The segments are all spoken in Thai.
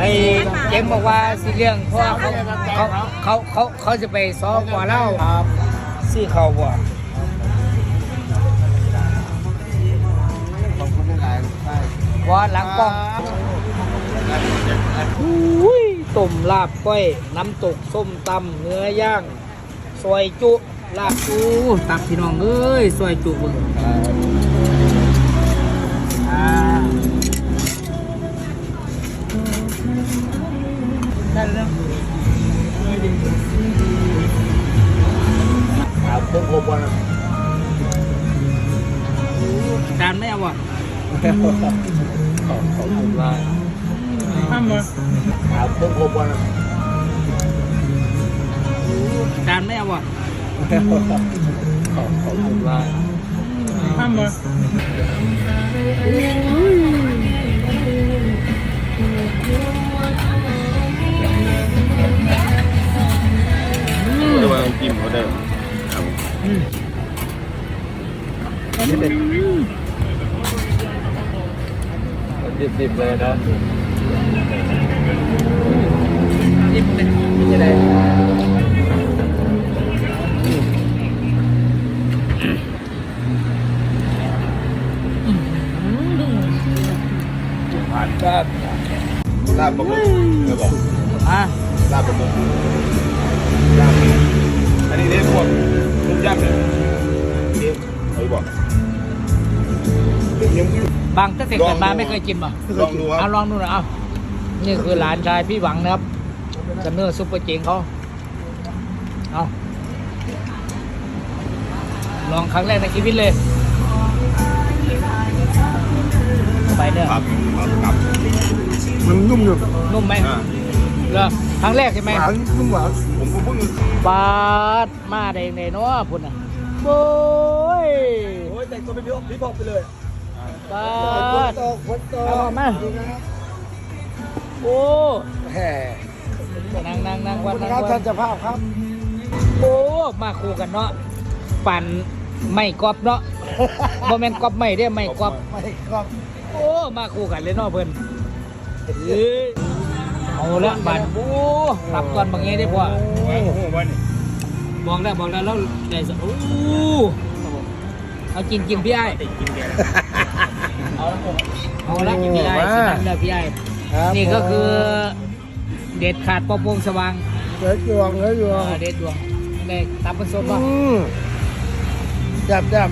ไอ้เจมบอกว่าสิเรื่องเพราะว่าเขาเขาเขาเขาเขาจะไปซ้อมกว่าเล่าครับซี่เขาบ่ขอบคุณหลายๆใช่ว่าหลังกล้องอุ้ยต้มลาบก้อย น้ำตกส้มตำเนื้อย่างซอยจุลาบอูตับพี่น้องเอ้ยซอยจุเบิ่งอ่า ได้แล้วครับเพิ่งครบวันจานไม่เอาอะขอบคุณมากห้ามมาครับเพิ่งครบวันจานไม่เอาอะขอบคุณมากห้ามมาเดี๋ ดิบๆเลยนะนี่เป็นเป็นยังไงผ่านก็ลาบปลาหมึกเดี๋ยว บอกอะลาบปลาหมึกลาบอันนี้เรียกพวกลูกยักษ์เลยนี่เขาบอกยังบางตั้งแต่เกิดมาไม่เคยกินป่ะลองดูคเอารับลองดูหน่อยเอานี่คือหลานชายพี่หวังนะครับจะเนื้อซุปเปอร์เจงเขาเอาลองครั้งแรกในชีวิตเลย ไปเนื้อครับครับมันนุ่มอยู่นุ่มไหมอ่าเหรอครั้งแรกใช่ไหมหวานนุ่มหวานผมก็เพิ่งบาดมาได้ในเนาะพุ่นอะโอ้ย โอ้ยแต่งตัวเป็นพี่พี่พอกไปเลย บาดตกฝนตเอามาโอ้แห่นั่งนั่งนั่งวันนั่งครับวัท่านนเจ้าภาพครับ โอ้มาคู่กันเนาะปั่นไม่กอบเนาะบ่แม่นกอบไม่ได้ไม่กอบไม่ครับโอ้มาคู่กันเลยเนาะเพิ่นเอ้ยเอาละบาดโอ้ตับก่อนบางงี้ได้พอโอ้โหวันนี้บอกแล้วบอกแล้วแล้วได้สโอ้เอากินกินพี่ไอ้กินแก เอาละกินพี่ไอ้สินั่นแล้วพี่ไอ้นี่ก็คือเด็ดขาดปอโปงสว่างเหลือยวงเหลือยวเองอเด็ดดวงได้ตับผสมป่ะจับจับ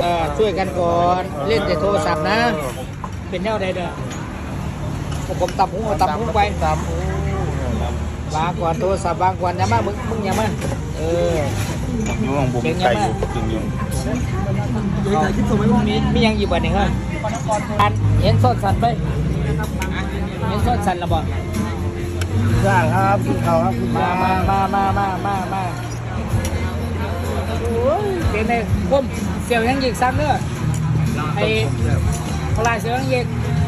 เอ่อช่วยกันก่อนเล่นแต่โทรศัพท์นะ เป็นแนวใดเด้อพวกผมตับหูตับหูไปตับวางก่อนโทรศัพท์วางก่อนอย่ามามึงมึงอย่ามาเออ ยวงผมไก่อยู่จริงอยู่เอามีมียังอยู่บ้านนี่ครับอันเห็นส้นสันไปเห็นส้นสันระบ่สร้างครับกินข้าวครับกินมามามามามามามาโอ้ยเสียงในก้มเสียวยังยิกซ้ำเด้อไอ้พลายเสียวยังยิก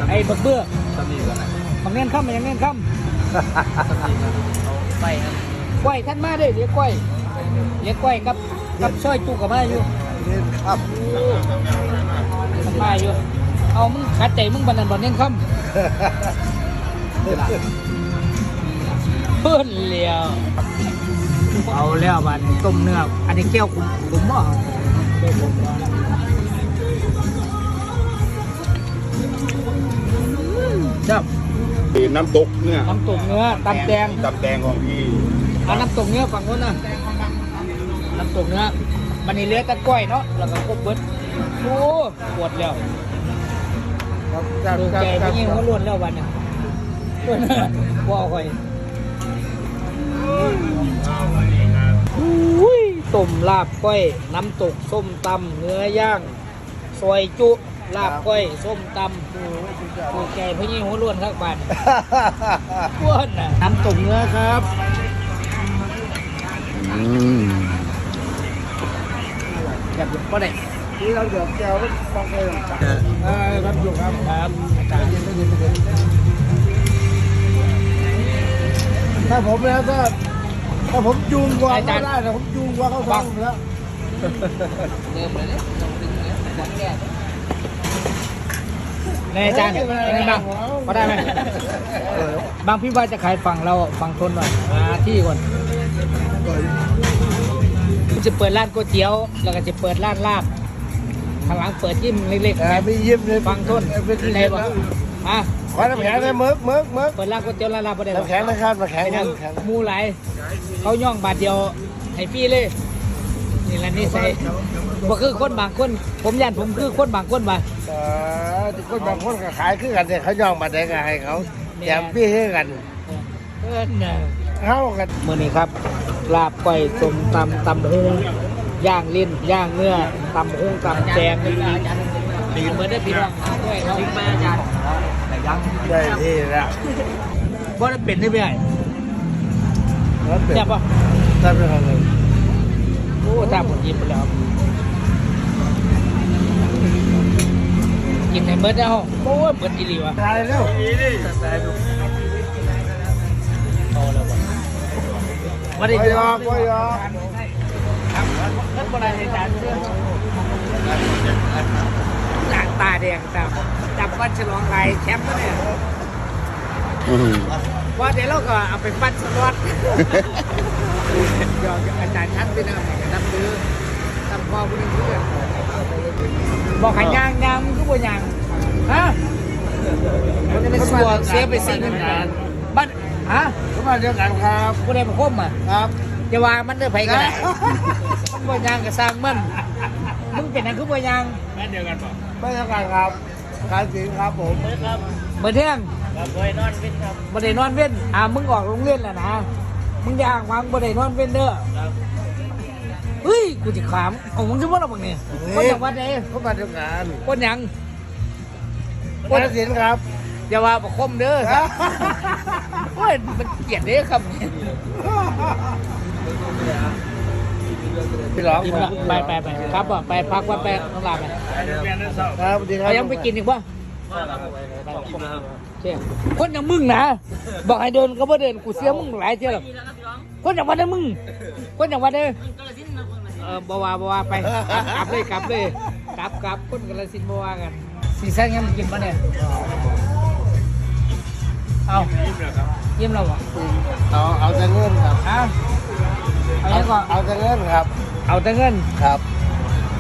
ไอ้บักเบื้อสามีกันไหนบักเงินค่ำมันยังเงินค่ำไปครับกล้วยท่านมาเด้อเดี๋ยวกล้วย เดี๋ยวกล้วยกับกับช่อยจุกกับมาอยู่เล่นครับมันมาอยู่ เอามึงขัดใจมึงบันนันบันเน้นคำเพื่อนเลี้ยวเอาแล้วบันต้มเนื้ออันนี้แก้วขุมขุมบ่จับน้ำตกเนี่ยน้ำตกเนื้อตำแดงตับแดงของพี่เอาน้ำตกเนื้อฝั่งนู้นนะ น้ำตกเนื้อมันนี่เหลือแต่กล้วยเนาะแล้วก็ครบเบิดโอ้ปวดแล้วจับดูจับใจจัไม่บยิ่งเขาล้วนแล้ววันนึงล้วนบ่เอาค่อยอุ้ยต้มลาบก้อยน้ำตกส้มตำเนื้อย่างซอยจุลาบก้อยส้มตำดูใจพี่ยิ่งหัวล้วนครับบ้านล้วนน่ะน้ำตกเนื้อครับ อืม แบบก็ได้นี่เราเดี๋ยวแก้วฟังเพลงเออรับอยู่ครับครับอาจารย์ถ้าผมแล้วก็ถ้าผมจูงกว่าก็ได้แต่ผมจูงกว่าเขาฟังแล้วเดิมเลยเนี่ยต้องดึงเนี่ยหมดแก่ในอาจารย์ในบางพอได้ไหมบางพี่ว่าจะขายฝั่งเราฝั่งทนหน่อยหาที่ก่อน จะเปิดร้านก๋วยเตี๋ยว แล้วก็จะเปิดร้านลาบข้างหลังเปิดยิ้มเล็กๆอ่านะมียิ้มเลยฟังทนเป็นที่ในไหนบ่บ้างอะขอน้ำแข็งเลยมึกมึกมึกเปิดร้านก๋วยเตี๋ยวร้านลาบบ่ได้บ่น้ำแข็งนะครับน้ำแข็งไอ้นั่นน้ำแข็งหมูหลายเขาย่องบาทเดียวให้พี่เลยนี่แหละนี่ใส่บ่คือคนบางคน ผมยันผมคือคนบางคนว่าเออที่คนบางคนก็ขายคือกันเนี่ยเขาย่องมาได้ก็ให้เขาแถมพี่ให้กันเอิ้นน่ะเข้ากันมื้อนี้ครับ ลาบก้อยส้มตำตำฮุงย่างลิ้นย่างเนื้อตำฮุงตำแจงมีเหมือนได้พี่น้องด้วยครับมาอาจารย์ได้ที่ละบ่ได้เป็นได้ไหมแล้วเป็นแซ่บป่ะได้เป็นอะไรโอ้ตาผมยิ้มไปแล้วกินในเบิร์ดแล้วโอ้ยเบิร์ดอีหลีวะตายแล้วเอาแล้ววะว่า ไม่ได้ยอมไม่ยอมท่านบริหารเรื่องหนังตาแดงตาจับวันฉลองไทยแชมป์แล้วเนี่ยว่าเดี๋ยวเราก็เอาไปปั้นสล็อตเดี๋ยวอาจารย์ชั้นไปนะนับซื้อทำพ่อผู้นึงเพื่อนบอกให้ยางยางก็บ่ยางฮะมันจะได้สัวเสียไปสี่เงินบ้านฮะ มาเดียวกันครับผู้ใดมาคมอะครับอย่าว่ามันเด้อไผกันมันบ่ยางก็สร้างมันมึงเป็นอันคือบ่ยางไม่เดียวกันครับขายจริงครับผมเมื่อเที่ยงบ่ได้นอนเว้นครับบ่ได้นอนเว้นอ่ามึงออกโรงเรียนแล้วนะมึงอย่าอ้างวางบ่ได้นอนเว้นเด้อเฮ้ยกูสิขามเอามึงสิบ่ล่ะบักนี่คนจังหวัดใดเข้ามาเดียวกันคนหยังกาฬสินธุ์ครับ อย่าว่าบ่คมเด้อโอ้ยมันเกลียดเด้อครับพี่ร้องกินละไปไปไปครับบ่ไปพักว่าไปต้องลาไปครับสวัสดีครับเอายังไปกินอีกป่ะเชี่ยคนอย่างมึงนะบอกให้เดินก็บ่เดินกูเสียมึงหลายเที่ยวแล้วคนอย่างวันนี้มึง คนอย่างวันนี้เออบ่ว่าบ่ว่าไปกลับเลยกลับเลยกลับกลับคนกระสินธุ์บ่ว่ากันสีแซงยังกินปะเนี่ย เอาเยี่ยมเราเหรอเอาเอาแต่เงินครับฮะเอายังก็เอาแต่เงินครับเอาแต่เงินครับ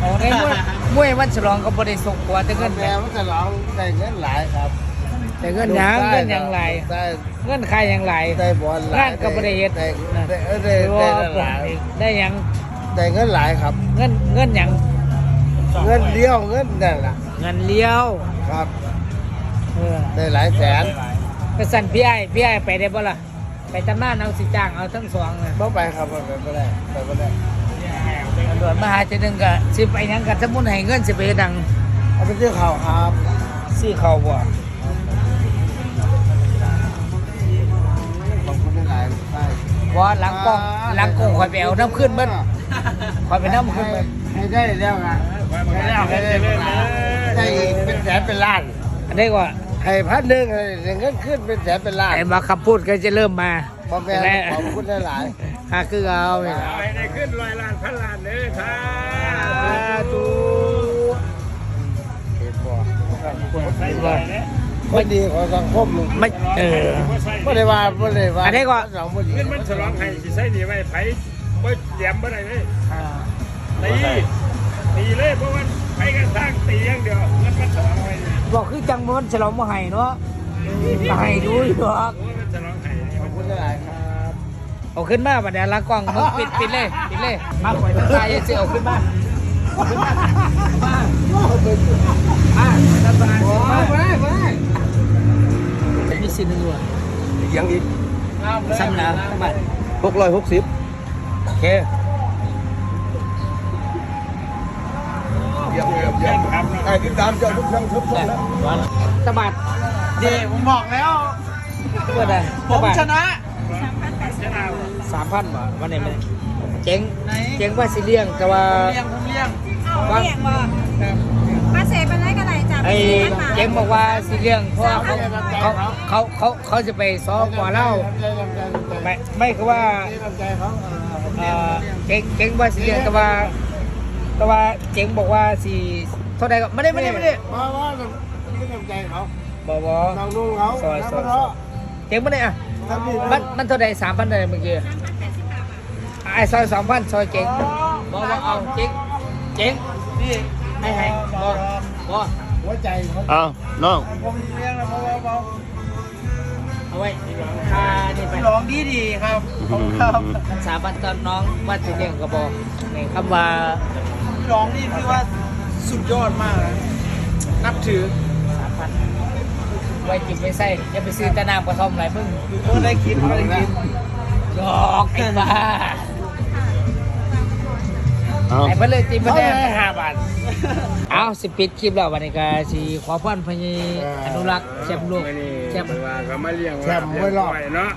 เอาในมวยมวยวันฉลองก็บ่ได้ส่งกว่าแต่เงินแม่มันจะร้องได้เงินหลายครับแต่เงินหยังเงินหยังไรได้เงินใครยังไรได้บอลหลายงานก็บ่ได้เฮ็ดได้ได้เออได้หรือได้ว่าหลายได้หยังได้เงินหลายครับ เงินเงินหยังเงินเดียวเงินนั่นแหละเงินเลี้ยวครับเออได้หลายแสน ไปสั่นพี่ไอ้พี่ไอ้ไปได้บ่ล่ะ ไปตำนานเอาสิจ้างเอาทั้งสองนะบ่ไปครับบ่ไปบ่ได้ไปบ่ได้ตำรวจมาหาจะนึงก็สิไปหยังกันสมมุติให้เงินสิไปเฮ็ดหยังเอาไปซื้อข้าวครับซื้อข้าวบ่ขอบคุณหลายๆใช่บ่หลังกล้องหลังกล้องข่อยไปเอาน้ำขึ้นเบิดข่อยไปน้ำขึ้นเบิดให้ได้แล้วอะให้แล้วให้ได้ได้อีกเป็นแสนเป็นล้านอันนี้ก็ ให้พันหนึ่งให้เงินขึ้นเป็นแสนเป็นล้านไอ้มาคำพูดก็จะเริ่มมาบ่แม่นและขอบคุณหลายหาคือเอาเนี่ยไปได้ขึ้นร้อยล้านพันล้านเลยครัสาบธุๆเฮ็ดบ่คนดีของสังคมมึงไม่เออบ่ได้ว่าบ่ได้ว่าอันนี้ก็สองบ่ดีเงินมันฉลองให้สิใช้หนีไว้ไผบ่เตรียมบ่ได้เลยอ่าตีตีเลยเพราะว่าไปกันสร้างตีอย่างเดียวเงินมันฉลองไว้นี่ บอกคือจังมันฉลองมาให้เนาะก็ให้ดูอยู่ดอกโอ้มันฉลองให้นี่ขอบคุณหลายๆครับเอาขึ้นมาบัดเดี๋ยวละกล้องมึงปิดปิดเลยปิดเลยมาข่อยตายยังสิเอาขึ้นมาเอาขึ้นมามาอะสบายโอ้มายบ่ได้บ่ได้มีสินอยู่อะยังอีกซ้ำแล้วทั้งบัด660โอเค ยี่ยมเยี่ยมเยี่ยมไอ้ติดตามเจ้าทุกช่องทุกช่องแล้วสะบัดดีผมบอกแล้วเพื่ออะไรผมชนะชนะสามพันบาทวันนี้มันเจ๊งเจ๊งว่าสิเลี้ยงแต่ว่าเลี้ยงผมเลี้ยงเอาเรียกบอกมาเสพเป็นไรกันไรจ้ะไอ้เป็นหมาเจ๊งบอกว่าสิเลี้ยงเพราะว่าเขาเขาเขาเขาเขาจะไปซ้อมกว่าเล่าไม่ไม่คือว่าใจเขาเอ่อเจ๊งเจ๊งว่าสิเลี้ยงแต่ว่า แต่ว่าเจ๊งบอกว่าสิเท่าใดก็ไม่ได้ไม่ได้ไม่ได้เพราะว่ามีน้ำใจเขาบอบอน้องนุ่งเขาซอยซอยน้ำมันเนาะเจ๊งมาเนี่ยอะทำดีมันมันเท่าไหร่สามพันเลยเมื่อกี้ไอ้ซอยสองพันซอยเจ๊งบอกว่าเอาเจ๊งเจ๊งนี่ให้ให้บอกบอกหัวใจเขาเอาน้องผมเลี้ยงแล้วเบาเอาไว้ค่านี่ไปๆร้องดีดีครับผมครับมันสามพันตอนน้องว่าจะเลี้ยงกระบอกในคำว่า ร้องนี่คือว่าสุดยอดมากนะนับถือสามพันไว้กินไม่ใส่อย่าไปซื้อแตะนามกระท่อมไรมึงเมื่อได้กินไม่ได้กินหยอกไอ้บ้าเอาไอ้เพื่อนเลยตีมาเขาแดได้งห้าบาทเอาสิปิดคลิปแล้ววันนี้ก็สิขอพรพญอนุรักษ์แชมป์โลกแชมป์ว่าก็มาเลี้ยงแชมป์ไว้รอบเนาะ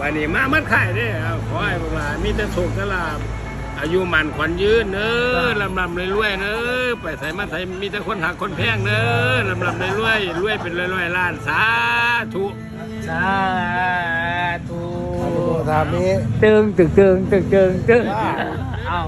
บัดนี้มามัดไข่เด้อขอให้พวกหลานมีแต่สุขแต่ลาบ อายุมันขวัญยืนเน้อลำลำรวยๆเน้อไปใส่มาใส่มีแต่คนหักคนแพงเน้อลำลำรวยๆรวยเป็นร้อยๆล้านสาธุสาธุทำนี้ตึงตึงตึงตึงตึงตึงเอา